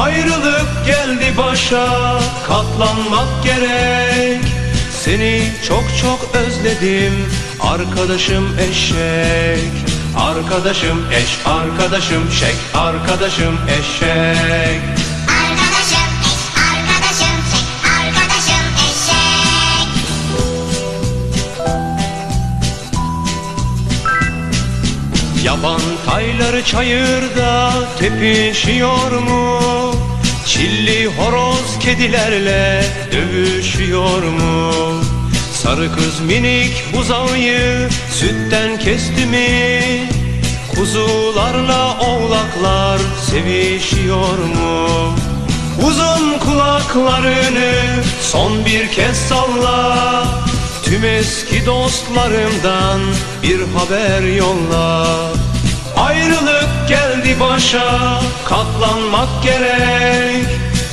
Ayrılık geldi başa katlanmak gerek Seni çok çok özledim arkadaşım eşek Arkadaşım eş arkadaşım şek arkadaşım eşek Arkadaşım eş, arkadaşım çek, arkadaşım eşek. Yaban tayları çayırda tepişiyor mu? Çilli horoz kedilerle dövüşüyor mu? Sarı kız minik buzağıyı sütten kesti mi? Kuzularla oğlaklar sevişiyor mu? Uzun kulaklarını son bir kez salla Tüm eski dostlarımdan bir haber yolla Ayrılık geldi başa katlanmak gerek